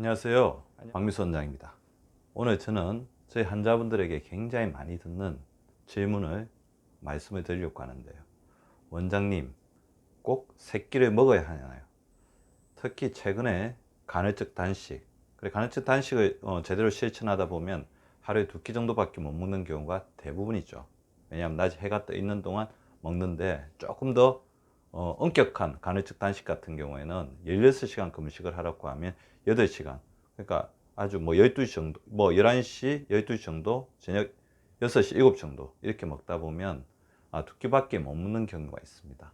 안녕하세요. 박미수 원장입니다. 오늘 저는 저희 환자분들에게 굉장히 많이 듣는 질문을 말씀을 드리려고 하는데요. 원장님, 꼭 새끼를 먹어야 하나요? 특히 최근에 간헐적 단식, 그래 간헐적 단식을 어, 제대로 실천하다 보면 하루에 두 끼 정도밖에 못 먹는 경우가 대부분이죠. 왜냐하면 낮에 해가 떠 있는 동안 먹는데 조금 더 어, 엄격한 간헐적 단식 같은 경우에는 16시간 금식을 하라고 하면 8시간. 그러니까 아주 뭐 12시 정도, 뭐 11시, 12시 정도, 저녁 6시, 7시 정도 이렇게 먹다 보면 아, 두 끼밖에 못 먹는 경우가 있습니다.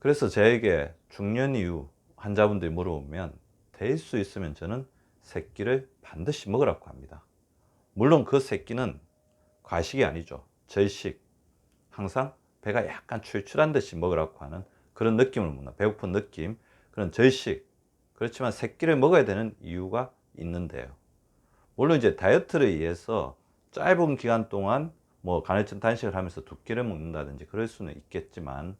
그래서 저에게 중년 이후 환자분들이 물어보면 될 수 있으면 저는 새끼를 반드시 먹으라고 합니다. 물론 그 새끼는 과식이 아니죠. 절식. 항상 배가 약간 출출한 듯이 먹으라고 하는 그런 느낌을 먹는 배고픈 느낌 그런 절식. 그렇지만 새끼를 먹어야 되는 이유가 있는데요. 물론 이제 다이어트를 위해서 짧은 기간 동안 뭐 간헐적 단식을 하면서 두 끼를 먹는다든지 그럴 수는 있겠지만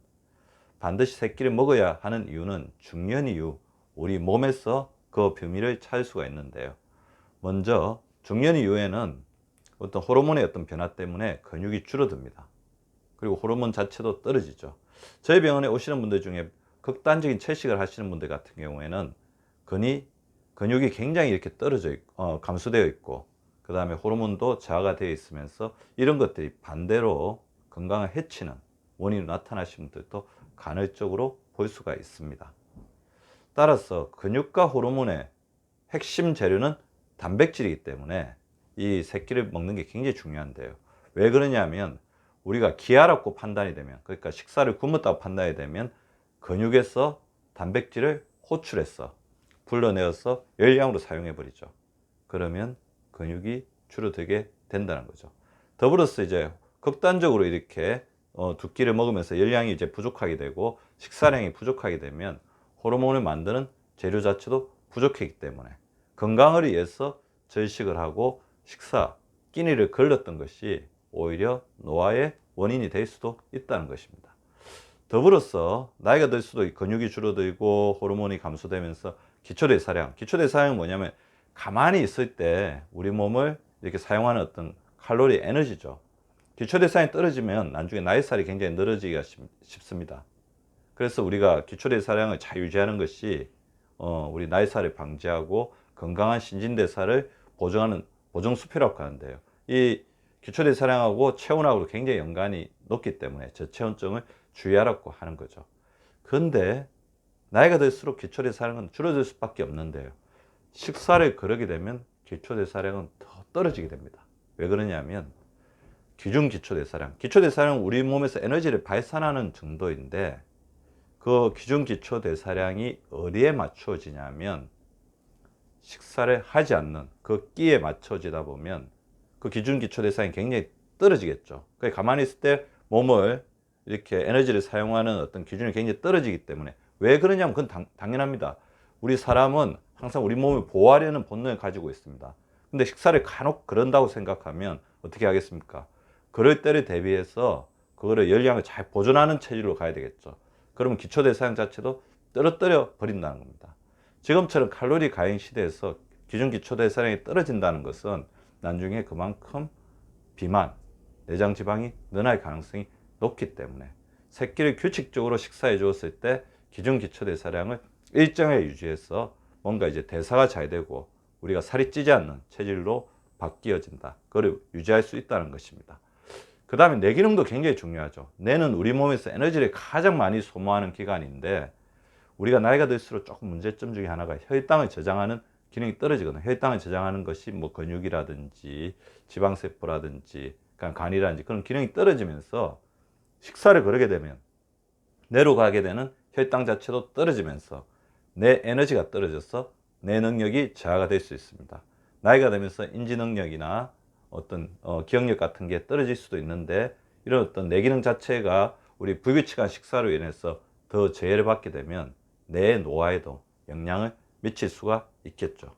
반드시 새끼를 먹어야 하는 이유는 중년 이후 우리 몸에서 그 비밀을 찾을 수가 있는데요. 먼저 중년 이후에는 어떤 호르몬의 어떤 변화 때문에 근육이 줄어듭니다 그리고 호르몬 자체도 떨어지죠. 저희 병원에 오시는 분들 중에 극단적인 채식을 하시는 분들 같은 경우에는 근이 근육이 굉장히 이렇게 떨어져 있고 어, 감소되어 있고 그 다음에 호르몬도 저하가 되어 있으면서 이런 것들이 반대로 건강을 해치는 원인으로 나타나시는 분들도 간헐적으로 볼 수가 있습니다. 따라서 근육과 호르몬의 핵심 재료는 단백질이기 때문에 이 새끼를 먹는 게 굉장히 중요한데요. 왜 그러냐면 우리가 기아라고 판단이 되면 그러니까 식사를 굶었다고 판단이 되면 근육에서 단백질을 호출해서 불러내어서 열량으로 사용해 버리죠. 그러면 근육이 줄어들게 된다는 거죠. 더불어서 이제 극단적으로 이렇게 어, 두 끼를 먹으면서 열량이 이제 부족하게 되고 식사량이 부족하게 되면 호르몬을 만드는 재료 자체도 부족하기 때문에 건강을 위해서 절식을 하고 식사 끼니를 걸렸던 것이 오히려 노화의 원인이 될 수도 있다는 것입니다. 더불어서 나이가 들수록 근육이 줄어들고 호르몬이 감소되면서 기초대사량, 기초대사량은 뭐냐면 가만히 있을 때 우리 몸을 이렇게 사용하는 어떤 칼로리 에너지죠. 기초대사량이 떨어지면 나중에 나이살이 굉장히 늘어지기가 쉽습니다. 그래서 우리가 기초대사량을 잘 유지하는 것이 어, 우리 나이살을 방지하고 건강한 신진대사를 보정하는 보정수표라고 하는데요. 이 기초대 사량하고 체온하고 굉장히 연관이 높기 때문에 저체온증을 주의하라고 하는 거죠. 그런데 나이가 들수록 기초대사량은 줄어들 수밖에 없는데요. 식사를 거르게 되면 기초대사량은 더 떨어지게 됩니다. 왜 그러냐면 기준 기초대사량. 기초대사량은 우리 몸에서 에너지를 발산하는 정도인데 그 기준 기초대사량이 어디에 맞춰지냐면 식사를 하지 않는 그 끼에 맞춰지다 보면 그 기준 기초 대사량이 굉장히 떨어지겠죠. 그 가만히 있을 때 몸을 이렇게 에너지를 사용하는 어떤 기준이 굉장히 떨어지기 때문에 왜 그러냐면 그건 당, 당연합니다. 우리 사람은 항상 우리 몸을 보호하려는 본능을 가지고 있습니다. 근데 식사를 간혹 그런다고 생각하면 어떻게 하겠습니까? 그럴 때를 대비해서 그거를 열량을 잘 보존하는 체질로 가야 되겠죠. 그러면 기초 대사량 자체도 떨어뜨려 버린다는 겁니다. 지금처럼 칼로리 가행 시대에서 기준 기초 대사량이 떨어진다는 것은 나중에 그만큼 비만, 내장 지방이 늘어날 가능성이 높기 때문에 새끼를 규칙적으로 식사해 주었을 때 기준 기초 대사량을 일정에 유지해서 뭔가 이제 대사가 잘 되고 우리가 살이 찌지 않는 체질로 바뀌어진다. 그걸 유지할 수 있다는 것입니다. 그 다음에 뇌 기능도 굉장히 중요하죠. 뇌는 우리 몸에서 에너지를 가장 많이 소모하는 기관인데 우리가 나이가 들수록 조금 문제점 중에 하나가 혈당을 저장하는 기능이 떨어지거든요. 혈당을 저장하는 것이 뭐 근육이라든지 지방세포라든지 그러니까 간이라든지 그런 기능이 떨어지면서 식사를 거르게 되면 뇌로 가게 되는 혈당 자체도 떨어지면서 내 에너지가 떨어져서 내 능력이 저하가 될 수 있습니다. 나이가 들면서 인지 능력이나 어떤 어, 기억력 같은 게 떨어질 수도 있는데 이런 어떤 내 기능 자체가 우리 불규칙한 식사로 인해서 더 제해를 받게 되면 내 노화에도 영향을 미칠 수가 있겠죠.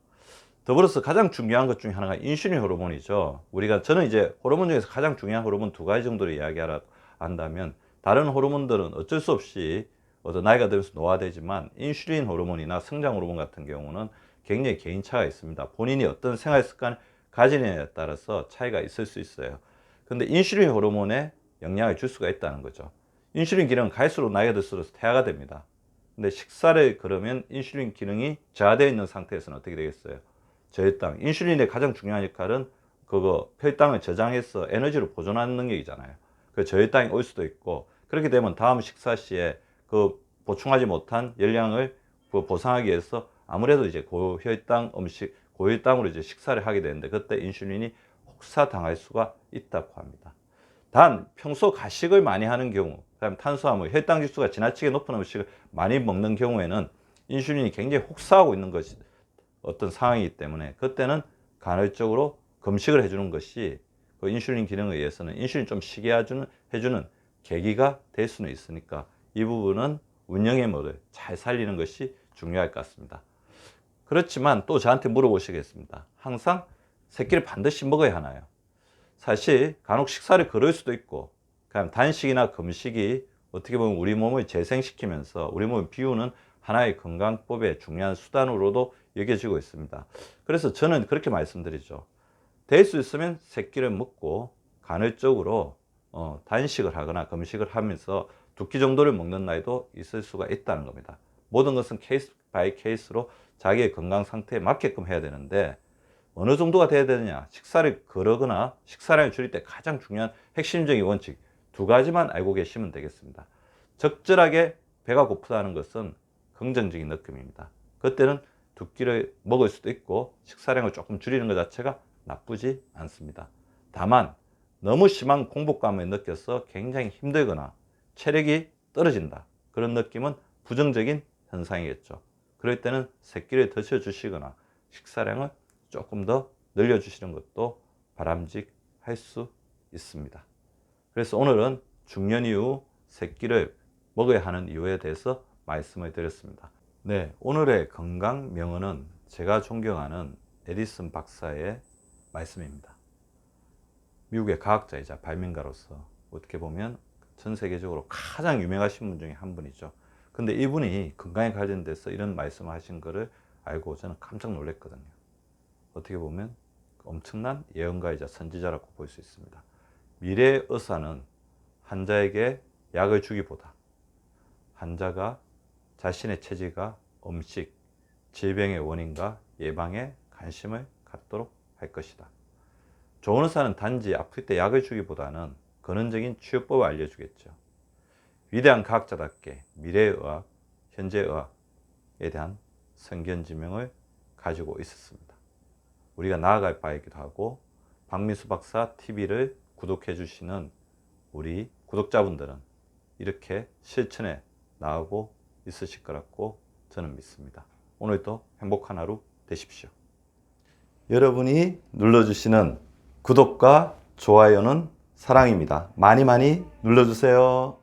더불어서 가장 중요한 것 중에 하나가 인슐린 호르몬이죠. 우리가 저는 이제 호르몬 중에서 가장 중요한 호르몬 두 가지 정도를 이야기하라 한다면 다른 호르몬들은 어쩔 수 없이 어떤 나이가 들면서 노화되지만 인슐린 호르몬이나 성장 호르몬 같은 경우는 굉장히 개인차가 있습니다. 본인이 어떤 생활 습관을 가지느냐에 따라서 차이가 있을 수 있어요. 근데 인슐린 호르몬에 영향을 줄 수가 있다는 거죠. 인슐린 기능은 갈수록 나이가 들수록 퇴화가 됩니다. 근데 식사를 그러면 인슐린 기능이 저하되어 있는 상태에서는 어떻게 되겠어요? 저혈당. 인슐린의 가장 중요한 역할은 그거 혈당을 저장해서 에너지로 보존하는 능력이잖아요. 그 저혈당이 올 수도 있고 그렇게 되면 다음 식사 시에 그 보충하지 못한 열량을 그 보상하기 위해서 아무래도 이제 고혈당 음식, 고혈당으로 이제 식사를 하게 되는데 그때 인슐린이 혹사당할 수가 있다고 합니다. 단 평소 가식을 많이 하는 경우, 그다음 탄수화물, 혈당 지수가 지나치게 높은 음식을 많이 먹는 경우에는 인슐린이 굉장히 혹사하고 있는 것이 어떤 상황이기 때문에 그때는 간헐적으로 금식을 해주는 것이 그 인슐린 기능에 의해서는 인슐린 좀 쉬게 해주는, 해주는 계기가 될 수는 있으니까 이 부분은 운영의 모를 잘 살리는 것이 중요할 것 같습니다. 그렇지만 또 저한테 물어보시겠습니다. 항상 새끼를 반드시 먹어야 하나요? 사실 간혹 식사를 거를 수도 있고 그냥 단식이나 금식이 어떻게 보면 우리 몸을 재생시키면서 우리 몸을 비우는 하나의 건강법의 중요한 수단으로도 여겨지고 있습니다. 그래서 저는 그렇게 말씀드리죠. 될 수 있으면 새끼를 먹고 간헐적으로 어, 단식을 하거나 금식을 하면서 두 끼 정도를 먹는 날도 있을 수가 있다는 겁니다. 모든 것은 케이스 바이 케이스로 자기의 건강 상태에 맞게끔 해야 되는데 어느 정도가 돼야 되느냐 식사를 거르거나 식사량을 줄일 때 가장 중요한 핵심적인 원칙 두 가지만 알고 계시면 되겠습니다. 적절하게 배가 고프다는 것은 긍정적인 느낌입니다. 그때는 두 끼를 먹을 수도 있고 식사량을 조금 줄이는 것 자체가 나쁘지 않습니다. 다만 너무 심한 공복감을 느껴서 굉장히 힘들거나 체력이 떨어진다. 그런 느낌은 부정적인 현상이겠죠. 그럴 때는 새끼를 드셔 주시거나 식사량을 조금 더 늘려 주시는 것도 바람직할 수 있습니다. 그래서 오늘은 중년 이후 새끼를 먹어야 하는 이유에 대해서 말씀을 드렸습니다. 네, 오늘의 건강 명언은 제가 존경하는 에디슨 박사의 말씀입니다. 미국의 과학자이자 발명가로서 어떻게 보면 전 세계적으로 가장 유명하신 분 중에 한 분이죠. 근데 이분이 건강에 관련돼서 이런 말씀을 하신 거를 알고 저는 깜짝 놀랐거든요. 어떻게 보면 엄청난 예언가이자 선지자라고 볼 수 있습니다. 미래 의사는 환자에게 약을 주기보다 환자가 자신의 체질과 음식, 질병의 원인과 예방에 관심을 갖도록 할 것이다. 좋은 의사는 단지 아플 때 약을 주기보다는 근원적인 치료법을 알려주겠죠. 위대한 과학자답게 미래의학, 현재의학에 대한 선견지명을 가지고 있었습니다. 우리가 나아갈 바이기도 하고 박민수 박사 TV를 구독해 주시는 우리 구독자분들은 이렇게 실천에 나아가고 있으실 거라고 저는 믿습니다. 오늘도 행복한 하루 되십시오. 여러분이 눌러주시는 구독과 좋아요는 사랑입니다. 많이 많이 눌러주세요.